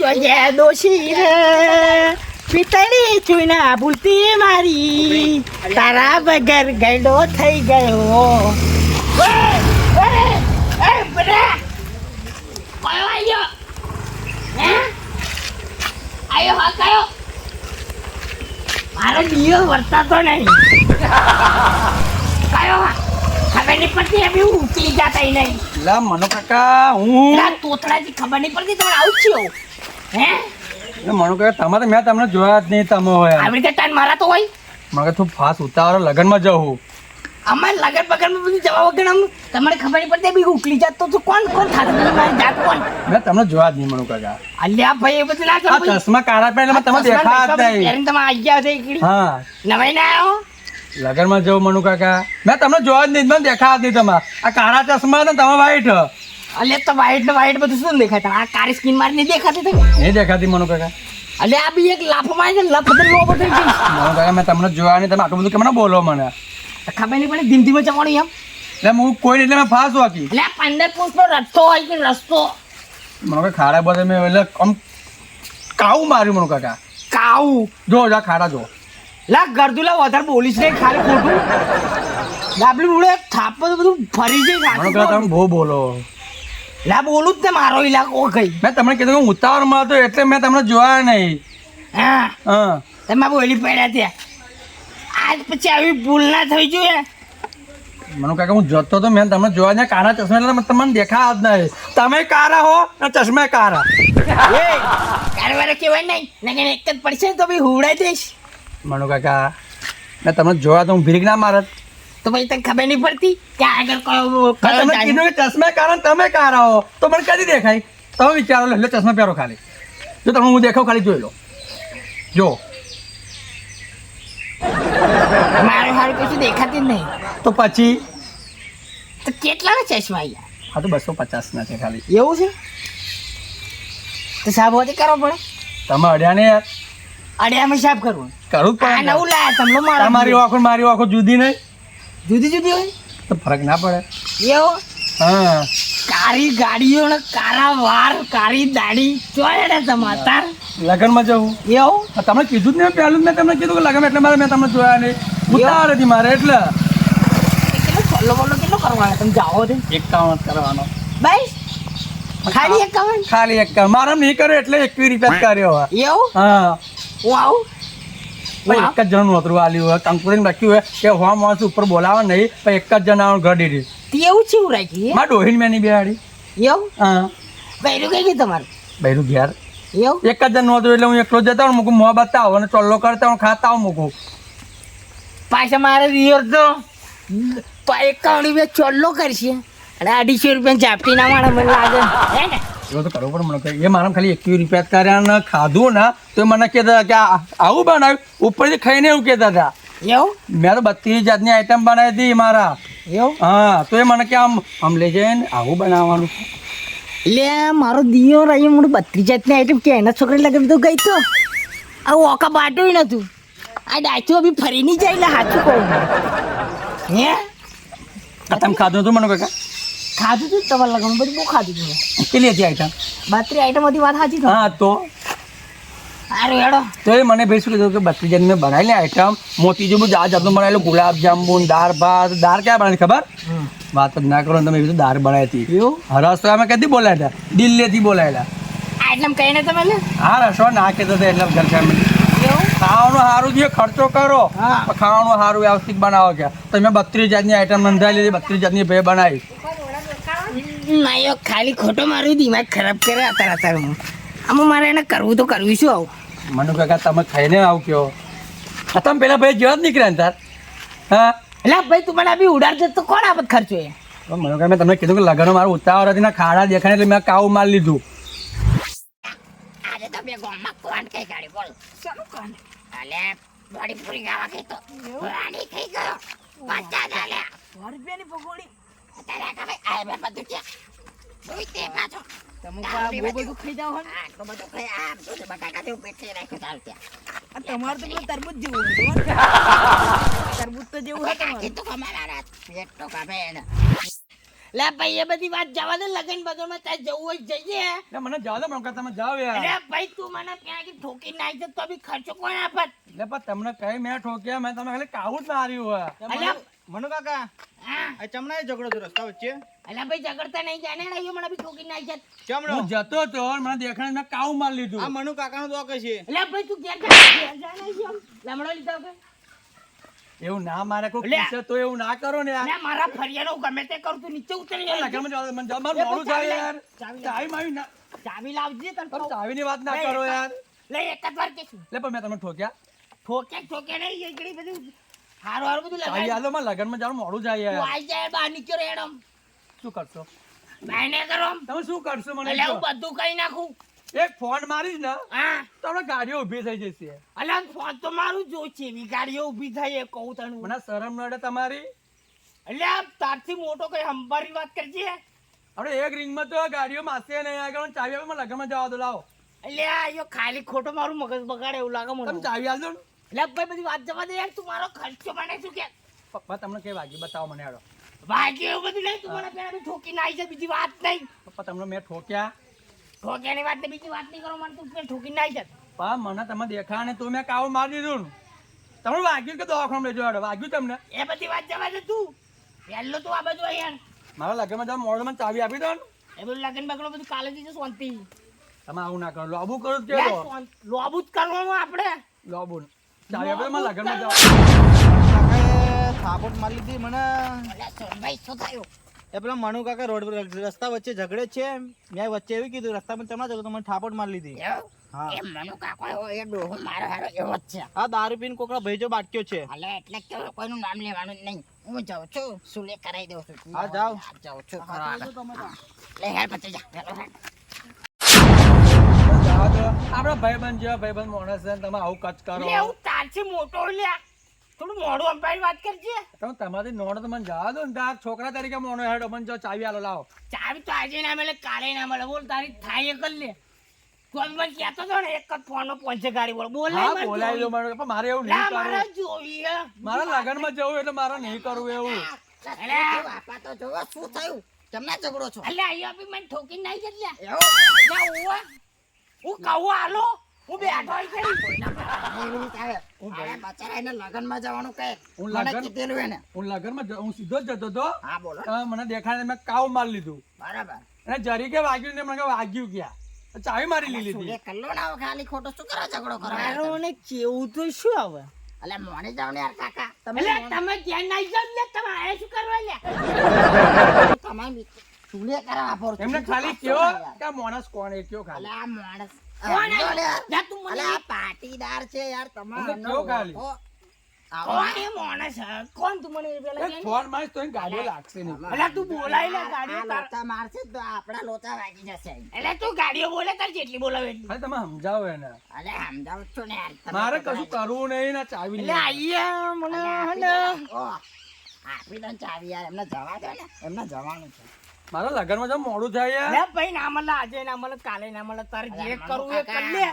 જોજે દોશી રે પિતળી ચૂના ભૂલતી મારી. તારા વગર ગયડો થઈ ગયો. મારો દિયો વર્તાતો નહીં. કયો? હવે ખબર નહીં એમ ઉકલી જતા નહીં. લા મનો કાકા હું તોતડાથી ખબર નહીં પડતી તમારે આવું છે હે? એ મનો કાકા તમારે મેં તમને જોયા જ નહીં તમે હોય આવી રીતે તાન મારા તો હોય? મને તું ફાસ ઉતાવળ લગનમાં જવું અમારે લગન બગન બધું જવા વગર આમ તમારે ખબર નહીં પડતી બી ઉકલી જાત તો કોણ કોણ થાતું? મારી જાત કોણ? મેં તમને જોયા જ નહીં મનો કાકા. અલ્યા ભાઈ એ બધું ના કરો ચશ્મા કાળા પહેલા તમે દેખા જ નહીં. તમે આઈ ગયા છે હા. નવાઈ ના આવ્યો લગનમાં જવું મનુ કાકા? મેં તમને જોવા જ નહીં મને દેખાવા જ નહીં તમે આ કાળા ચશ્મા ને તમે વાઈટ? અલે તો વાઈટ ને વાઈટ બધું શું દેખાતા આ કાળી સ્કીન મારી નહીં દેખાતી તમે? નહીં દેખાતી મનુ કાકા. અલે આ બી એક લાફો મારી છે લફ તો થઈ મનુ કાકા મેં તમને જોયા નહીં તમે આટલું બધું કેમ ના બોલો મને? ખબર નહીં પડે ધીમ ધીમે જવાનું એમ. એટલે હું કોઈ એટલે મેં ફાસ વાકી એટલે પંદર ફૂટ નો રસ્તો હોય કે રસ્તો? મનુ ખાડા બધે મેં એટલે આમ કાવું માર્યું મનુ કાકા. કાવું? જો જા ખાડા જો. લા ગરદુલા વધારે બોલીશ નહીં ખાલી ખોટું. ડાબલી બોલે થાપ બધું ફરી જાય તમે બહુ બોલો. લા બોલું જ ને મારો ઇલાકો કઈ. મેં તમને કીધું કે હું ઉતાવળમાં હતો એટલે મેં તમને જોયા નહીં. હા. હા. તમે બોલી પડ્યા ત્યાં. આજ પછી આવી ભૂલ ના થઈ જોઈએ. મને કાકા હું જતો તો મેં તમને જોયા નહીં કાળા ચશ્મા એટલે તમને દેખા જ નહીં. તમે કારા હો ને ચશ્મા કારા કારવારે કહેવાય નહીં. નહીં એક જ પડશે તો બી હુવડાઈ દઈશ. મનુ કાકા મેં તમને જોયા તો હું ભીરીક ના મારત. તો પછી તને ખબર નહીં પડતી કે આગળ કયો. કીધું કે ચશ્મા કારણ તમે કાળા હો તો મને કદી દેખાય? તમે વિચારો લો ચશ્મા પહેરો ખાલી. જો તમે હું દેખાવ ખાલી જોઈ લો. જો. મારું હારું કશું દેખાતી જ નહીં. તો પછી? તો કેટલા ચશ્મા અહીંયા હા તો બસો પચાસ ના છે ખાલી. એવું છે? તો સાબોતી કરવો પડે. તમે અડ્યા ને યાર. અડે સાફ કરવું કરવું જ નવું લાયા તમને મારો તમારી આંખો મારી આંખો જુદી નહીં. જુદી જુદી હોય? તો ફરક ના પડે. એવો? હા. કાળી ગાડીઓ ને કાળા વાર કાળી દાઢી. ચોય તમાર તાર. જવું. એવું? તમે કીધું જ નહીં પહેલું જ મેં તમને કીધું કે લગન એટલે મારે મેં તમને જોયા નહીં. ઉતાવળ હતી મારે એટલે. કેટલો કરવાનો તમે જાઓ તે એકાવન કરવાનો. બાઈસ ખાલી એકાવન? ખાલી એક મારે નહીં કર્યો એટલે એકવી રૂપિયા કર્યો એવું? હા. હું આવું એક જ જણ નોતરું આલ્યું હોય કંકુરીને રાખ્યું હોય કે હો માણસ ઉપર બોલાવે નહીં પણ એક જ જણ આવવાનું ઘર દીધી તે એવું છે એવું રાખી મારે ડોહીને મેં નહીં બેહાડી. એવું? હા. બૈરું કઈ ગયું તમારું? બૈરું ઘેર. એવું? એક જ જણ નોતરું એટલે હું એકલો જતા હોઉં મૂકું મોં બતાવો અને ચોલ્લો કરતા હું ખાતા હું મૂકું. પાછા મારે રિયર તો તો એકાવન રૂપિયા ચોલ્લો કરશે. અને અઢીસો રૂપિયા ઝાપટી ના મને લાગે. હે ને? એવું તો કરવું પણ મને કહે. એ મારા ખાલી એકવી રિપેર કર્યા ને ખાધું ને તો મને કહેતા હતા કે આવું બનાવ્યું? ઉપરથી ખાઈને એવું કહેતા હતા. એવું? મેં તો બત્રીસ જાતની આઈટમ બનાવી હતી મારા. એવું? હા તો એ મને કે આમ આમ લઈ જઈને ને આવું બનાવવાનું. એટલે મારો દિયો રહ્યો મોટું બત્રીસ જાતની આઈટમ કે એના છોકરી લગન તો ગઈ તો. આ ઓકા બાટ્યું નતું આ ડાચું બી ફરી નહીં જાય એટલે સાચું કહું. હે? તમે ખાધું હતું મને કાકા ખાધું તું? તમારે લગન બધું બહુ ખાધું તું. કેટલી હતી આઈટમ બત્રી આઈટમ હતી વાત સાચી હા તો? હેડો. તો એ મને ભાઈ શું કીધું કે બત્રીસ જણ મેં બનાવેલી આઈટમ મોતી જેવું આ જાતનું બનાવેલું ગુલાબ જાંબુ દાળ ભાત. દાળ ક્યાં બનાવી ખબર? વાત જ ના કરો તમે તો દાળ બનાવી હતી. એવું? હા તો અમે ક્યાંથી બોલાયેલા દિલ્હીથી બોલાયેલા. આઈટમ કહીને તમે હા રસો ના કહેતા હતા એટલે ઘર ફેમિલી ખાવાનું સારું જોઈએ ખર્ચો કરો. ખાવાનું સારું વ્યવસ્થિત બનાવો કે. તમે બત્રીસ જાતની આઈટમ નોંધાવી લીધી બત્રીસ જાતની ભે બનાવી. ના યો ખાલી ખોટો મારું દિમાગ ખરાબ કરે અત્યારે અત્યારે હું. આમાં મારે એને કરવું તો કરવું શું આવું? મનુ કાકા તમે ખાઈને આવ કયો આ તમે પેલા ભાઈ જેવા જ નીકળ્યા ને તાર? હા? એટલે ભાઈ તું મને બી ઉડાડ તો કોણ આપત ખર્ચો એ? મનુ કાકા મેં તમને કીધું કે લગ્ન મારું ઉતાવળ હતી ને ખાડા દેખાય એટલે મેં કાવું માલ લીધું. આજે તો બે ગામમાં કોણ કઈ ગાડી બોલ? શું કોણ? અલે વાડી પૂરી ગાવા કઈ તો. વાડી થઈ ગયો. પચાસ આલ્યા વાડી રૂપિયાની પકોડી અત્યારે આ ભાઈ આ બે બધું છે જોઈ તે પાછો તમે બહુ બધું ખાઈ જાવ હા બધું ખાઈ આમ શું બટાકા તેવું પેટ થઈ રાખ્યું ચાલ ત્યાં તમારે તો પેલું તરબૂચ જેવું તરબૂચ તો જેવું હતું કીધું કમારા પેટ તો કાપે એને લે ભાઈ એ બધી વાત જવા દે લગન બગનમાં તારે જવું હોય જઈએ એટલે મને જવા દો મને તમે જાવ યાર. અરે ભાઈ તું મને ત્યાં ઠોકી નાખી દે તો બી ખર્ચો કોણ આપત? એટલે પણ તમને કઈ મેં ઠોક્યા મેં તમે ખાલી કાવું જ માર્યું હોય. મનુ કાકા આ ચમના ઝઘડો થયો રસ્તા વચ્ચે. અલ્યા ભાઈ ઝઘડતા નહીં જાને રહ્યો મને બી ઠોકી નાખી જત ચમડો હું જતો તો મને દેખાણ મે કાઉ માર લીધું. આ મનુ કાકાનો દોક છે અલ્યા ભાઈ તું ઘેર જા જાને લમડો લીધો કે? એવું ના મારે કોઈ લે. પૂછે તો એવું ના કરો ને યાર. મારા ફરિયાનો ગમે તે કરું તું નીચે ઉતરી જા ગમે લગનમાં મને જમાર મારે મોડું થાય યાર. ચાવી માવી ના ચાવી લાવજે તને કહું. ચાવીની વાત ના કરો યાર. લે એક જ વાર કે એટલે પણ મેં તમને ઠોક્યા. ઠોકે ઠોકે નહીં એકડી બધું હારું હારું બધું ચાવી આલો માં લગનમાં જવાનું મોડું જાય તું આઈ જાય બહાર નીકળો એડમ શું કરશો? બાયને કરો. તમે શું કરશો મને એટલે હું બધું કઈ નાખું. એક ફોન મારીશ ને હા. તો આપણે ગાડીઓ ઊભી થઈ જશે. અલ્યા ફોન તો મારું જો છે એવી ગાડીઓ ઊભી થાય એ કહું તને મને શરમ નડે તમારી. અલ્યા તારથી મોટો કઈ હંભારી વાત કરજે. આપણે એક રિંગમાં તો ગાડીઓ માસે નહીં આગળ ચાવી લગન લગનમાં જવા દો લાવો. એટલે આયો ખાલી ખોટો મારું મગજ બગાડે એવું લાગે મને. તમે ચાવી આલો ને. ભાઈ બધી વાત જવા દે યાર તું મારો ખર્ચો મને શું કે? પપ્પા તમને કઈ વાગ્યું? બતાવો મને હેડો. વાગ્યું એવું બધું નહીં તું મને પેલા બી ઠોકી નાઈ છે બીજી વાત નહીં. પપ્પા તમને મેં ઠોક્યા. ઠોક્યાની વાત ને બીજી વાત નહીં કરો મને તું પેલા ઠોકી આવી છે પા મને તમે દેખા ને તો મેં કાવો મારી દીધું તમને વાગ્યું કે દવાખાનું લેજો હેડો? વાગ્યું તમને? એ બધી વાત જવા દે તું. પહેલો તું આ બાજુ અહીંયા મારા લગનમાં જવા મોડું મને ચાવી આપી દો ને. એ બધું લગન બગડો બધું કાલે દીધું શાંતિ. તમે આવું ના કરો લોબુ કરો કે લોબુ જ કરવાનું આપણે. લોબુ ચાવી આપી દો લગનમાં જવા કાકાએ મારી લીધી મને અલ્યા શું થયું? એ પેલા મનુ કાકા રોડ રસ્તા વચ્ચે ઝઘડે છે મેં વચ્ચે એવું કીધું રસ્તા પર મને થાપટ મારી લીધી. હા. એ મનુ કાકો એ ડોહો મારો હારો એવો જ છે. આ દારૂ પીને કોકડા ભાઈજો બાટક્યો છે. અલે એટલે કે કોઈનું નામ લેવાનું જ નહીં. હું જાઉં છું સુલે કરાવી દઉં છું. હા. જાઉં લે હેડ જા. આપણા ભાઈબંધ જેવા ભાઈબંધ માણસ છે તમે આવું કચ કરો. લે તારથી મોટો લ્યા થોડું મોડું અંપાઈ વાત કરજે. તમે તમારી નોણ તો મને જવા દો ને તાર છોકરા તરીકે મોનો હેડો મને જો ચાવી આલો લાવો. ચાવી તો આજે ના મળે કાલે ના મળે. બોલ તારી થાય એ લે. તું મને કહેતો હતો ને એક જ ફોન પહોંચે ગાડી બોલ. બોલ હા બોલાવી દો મને પણ મારે એવું નહીં કરવું. જોવી મારા લગનમાં જવું એટલે મારે નહીં કરવું એવું. અહીંયા બી મને ઠોકી નાખી છે લ્યા. લે, ઉવ્વ. હું કહું હાલો? હું બેઠો અહીં ખરી. હું લગન હું લગનમાં હું સીધો જ જતો હતો. હા બોલો. મને દેખાય મેં કાવ મારી લીધું. બરાબર. અને જરી કે વાગ્યું ને મને વાગ્યું ક્યાં? ચાવી મારી લીધી. સુલે કલ્લો ના ખાલી ખોટો? શું કરો ઝઘડો કરો? મારો કેવું તો શું આવે અલે મોને જાવ ને યાર કાકા. તમે તમે ધ્યાન ના જાવ લે તમે શું કરવા લે સુલે કરાવવા પર એમને ખાલી કયો કે માણસ કોણ એ કયો ખાલી? આ માણસ કોણ જા તું મને. પાટીદાર છે યાર અમને કયો ખાલી? કોણ એ માણસ? કોણ તું મને પેલા કે? ફોન મારીશ તો ગાડીઓ લાગશે નહીં. અલા તું બોલાય લે ગાડીઓ તાર. મારશે તો આપડા લોચા વાગી જશે. એટલે તું ગાડીઓ બોલે તાર જેટલી બોલાવે એટલી. તમે સમજાવો એને. અલે સમજાવું છું ને યાર મારે કશું કરવું નહીં ને ચાવી એટલે આઈએ મને હે આપી દે. ચાવી યાર એમને જવા દો ને. એમને જવાનું છે. મારા લગનમાં જો મોડું થાય યાર. લે ભાઈ ના મળે આજે ના મળે કાલે ના મળે તારે જે કરવું એ કર લે.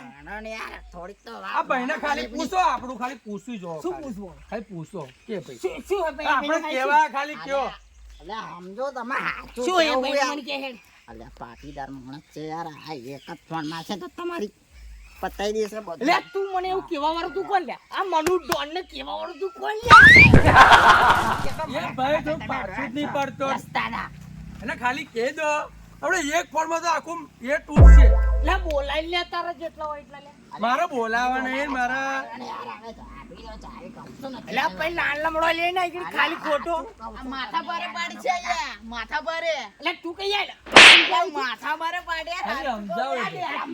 યાર થોડીક તો વાત આ ભાઈને ખાલી પૂછો આપણું ખાલી પૂછવી જો શું પૂછવો? ખાલી પૂછો કે ભાઈ. શું શું હે ભાઈ આપણે કેવા ખાલી કયો? અલે સમજો તમે શું હે ભાઈ. મને કે હેડ. અલે પાટીદાર માણસ છે યાર આ એક જ ફોન મારશે તો તમારી પતાઈ દેશે બધું. લે તું મને એવું કેવા વાળું તું કોણ લે? આ મનુ ડોન ને કેવા વાળું તું કોણ લે? એ ભાઈ તો પાછું નહીં પડતો. રસ્તાના. એને ખાલી કહી દો. આપણે એક ફોનમાં તો આખું એ ટૂર છે. એટલે બોલાઈ લે તારા જેટલા હોય એટલા લે. મારે બોલાવા નહીં મારા અને એટલે નાન લમડો લે ને ખાલી ખોટો. માથા ભારે પાડી છે માથા ભારે. એટલે તું કઈ આય? માથા ભારે પાડ્યા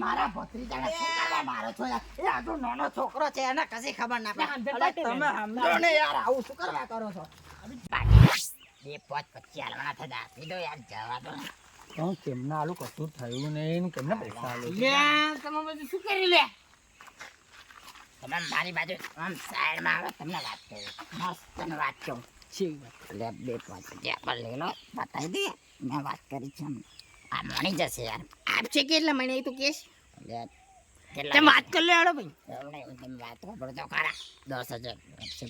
મારા ભત્રીજાને મારો છો એ આ તો નાનો છોકરો છે એને કશી ખબર ના પડે. તમે સમજો ને યાર આવું શું કરવા કરો છો? બે પાંચ પચી હાલવાના થતા. આપી દો યાર જવા દો પણ કેમના આલું કશું થયું નહીં ને પૈસા આલે લે તમે બધું શું કરી લે? તમે મારી બાજુ આમ સાઈડમાં આવે તમને વાત કરું. મસ્ત વાત કહું એટલે બે પાંચ પર લઈ લો બતાવી દે મેં વાત કરી છે આ મળી જશે યાર. આપશે કેટલા મને એ તો તમે વાત કરી લો હેડો ભાઈ. તમે વાત કરો તો ખરા. દસ હજાર.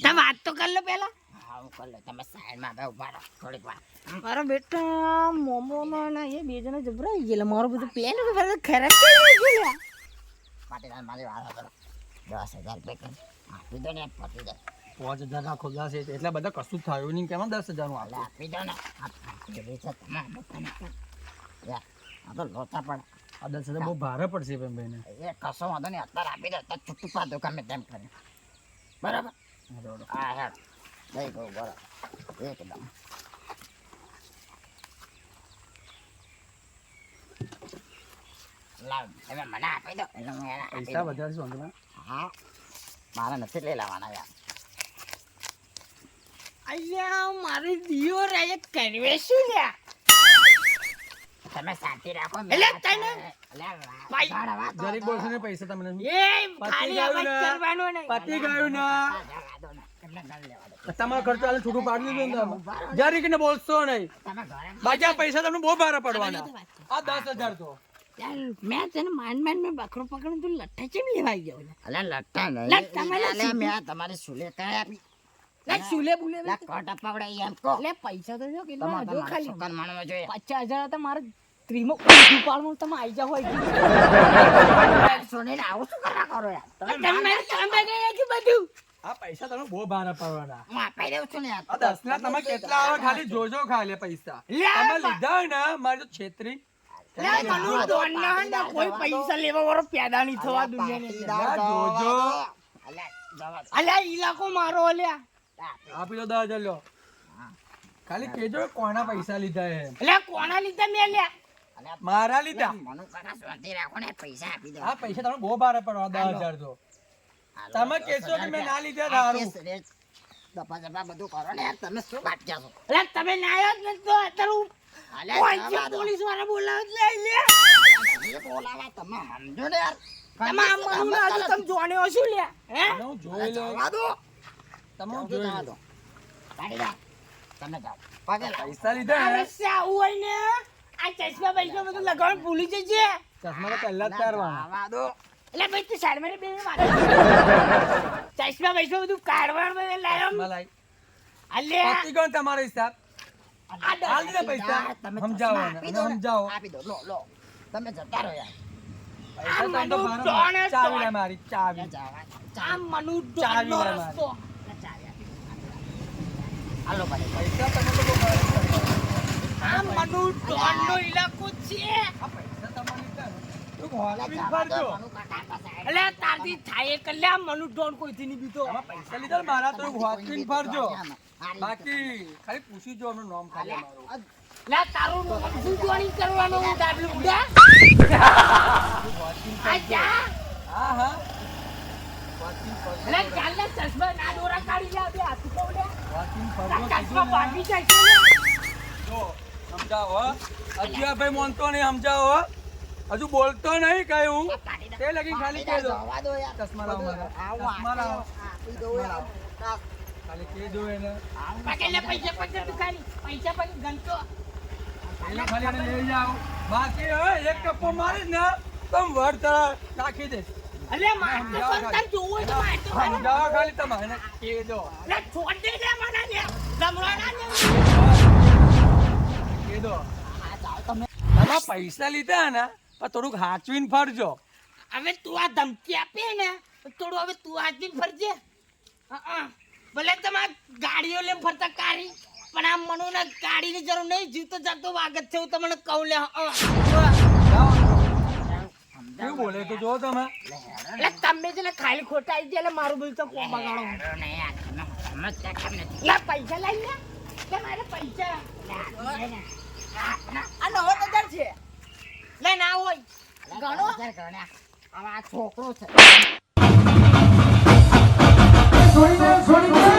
તમે વાત તો કરી લો પેલા હા હું કરી તમે સાઈડમાં બે ઊભા રહો થોડીક વાર. મારા બેટા મોમો ના એ બે જણા જબરાઈ ગયેલા. મારું બધું પ્લેન ખરાબ થઈ ગયું પાટીદાર મારી વાત કરો. દસ હજાર રૂપિયા કરી. આપી દો ને પતી જાય પાંચ હજાર રાખો દસ એ- એટલે બધા કશું થયું નહીં. કેમ દસ હજારનું. આપી દો ને આ છે તો લોચા પડે. આ દસ હજાર બહુ ભારે પડશે બેન ભાઈને. એ કશો વાંધો નહીં. અત્યારે આપી દે. અત્યારે છૂટું પાડો ગમે તેમ કરે બરાબર? હા. હેડ જઈ ગયું બરાબર એકદમ લાવ તમે મને આપી દો એટલે હું એને આપી પૈસા દઉં. વધારે છે વાંધો ના. હા મારે નથી લઈ લેવાના યાર અલ્યા મારી દિયો રે કરવે શું લ્યા તમે શાંતિ રાખો એટલે તને- ભાઈ. જરીક બોલશો ને પૈસા તમને એ પતી ખાલી ગયું અવાજ ને? કરવાનો નહીં પતી ગયું ને તમે તમારો ખર્ચા છૂટું પાડી દીધું ને તમે. જરીક ને બોલશો નહીં. બાકી પૈસા તમને બહુ ભારે પડવાના. આ દસ હજાર તો. મેં તને માંડ માંડ મેં બકરો પકડીને તું લઠ્ઠા ચેમ લેવાઈ ગયો? અલે નહીં. લે, તમારે મેં તમારી સુલે કઈ આપી સુલે બુલે કોટા એમ કહો. લે પૈસા તો જો કેટલા જો ખાલી છોકરાને માનવા જોઈએ. પચાસ હજાર મારે ત્રીમો ઉપાડમાં તમે આઈ જાવ હોય સુનીને આવું શું કરવા કરો યાર? તમે તમે તમે કે બધું? આ પૈસા તમે બહુ ભારે પડવાના. હું આપી દઉં છું ને આ દસ ના તમે કેટલા આવે? ખાલી જોજો ખાલે પૈસા. તમે લીધા હોય ને મારે તો છેતરી. કોઈ પૈસા લેવા વાળો પેદા નહીં થવા જોજો. અલ્યા મારો અલ્યા. આપી દો દસ હજાર લો ખાલી કેજો કોના પૈસા લીધા હે અલ્યા કોના લીધા મેં લ્યા મારા લીધા? મનુ કાકા રાખો ને પૈસા આપી દો. આ પૈસા તમને બહુ ભારે પડવા દસ હજાર તો. હાલો, તમે દસ કે મેં ના લીધા દારૂ. કેસ દફા દફા બધું કરો ને યાર તમે શું વાત છો? અરે તમે ના આવ્યો જ નથી તો અત્યારે હું પોલીસવાળા બોલાવે લે. લે બોલાવા તમે સમજો ને યાર. તમે આ મનુ ના તમે જોણ્યો શું લ્યા હે? હું જોઈ લો. જવા દો. તમે જોઈ દો. કાઢી દો તમે જાઓ. પગે પૈસા લીધા હે? સાવું હોય ને આ ચશ્મા પૈસા બધું લગાવવાનું ભૂલી જજે. ચશ્મા તો પહેલા જ પહેરવાના. દો. એટલે ભાઈ તું સાઈડમાં બે ચશ્મા પૈસા બધું કાઢવાનું બધું લાયો. લાઈ. અલ્યા ગયો તમારો હિસાબ. આ દસ હાલ દે પૈસા. સમજાવો ને, ને. સમજાવો. આપી દો. લો લો. તમે જતા રહો યાર. પૈસા તો મનુ ચાવી લે મારી ચાવી. જવા મનુ ચાવી ડોનનો લે મારી. હાલો ભાઈ. પૈસા તમે તો બહુ ભારે પડવાના. આ ઇલાકો છે એટલે તારથી થાય કલ્યા મનુ ડોન કોઈથી નહીં બીતો. પૈસા લીધા મારા તો બાકી ખાલી પૂછી જો એમનું નામ ખાલી અમારું. લે તારું નામ શું જોણી કરવાનો હું ડાબલું બુડા આ હા હા. હોસ્પિટલ ફરજો. એટલે ચશ્મા ના દોરા કાઢી લે બે હાથ તો લે હોસ્પિટલ ફરજો આ ચશ્મા કીધું જાય જો સમજાવો હો. ભાઈ મોનતો નહીં સમજાવો. હજુ બોલતો નહીં કયું કાઢી તે લગી ખાલી કહી દો, દો દો યાર. ચશ્મા લાવો મારા. ચશ્મા લાવો. આપી દો યાર. ખાલી કહી દો એને પૈસા પૈસા તું ખાલી. પૈસા પછી ગણતો. એને ખાલી એને લઈ જાઓ. બાકી હવે એક કપ્પો મારી ને તમ વર નાખી દે અલે માર તો સંતાન જોવું તો માર તો. સમજાવો ખાલી તમે એને કહી દો લે છોડ દે લે મને ને. લમડો ને. કહી દો. તમે. પૈસા લીધા ને પણ થોડુંક હાચવીને ફરજો હવે તું આ ધમકી આપી ને થોડું હવે તું હાચવીને ફરજે ભલે તમે ગાડીઓ લઈને ફરતા કાઢી પણ આ મનુ ને ગાડીની જરૂર નહીં જીવતો જાતો વાગત છે હું તમને કહું લે. કેવું બોલે તો જો તમે એટલે તમે છે ને ખાલી ખોટા આવી ગયા મારું બધું તો કોમ બગાડો? લે પૈસા લઈ લે મારે પૈસા આ નવો બજાર છે. લે ના હોય. હવે આ છોકરો છે. છોડી દે છોડી દે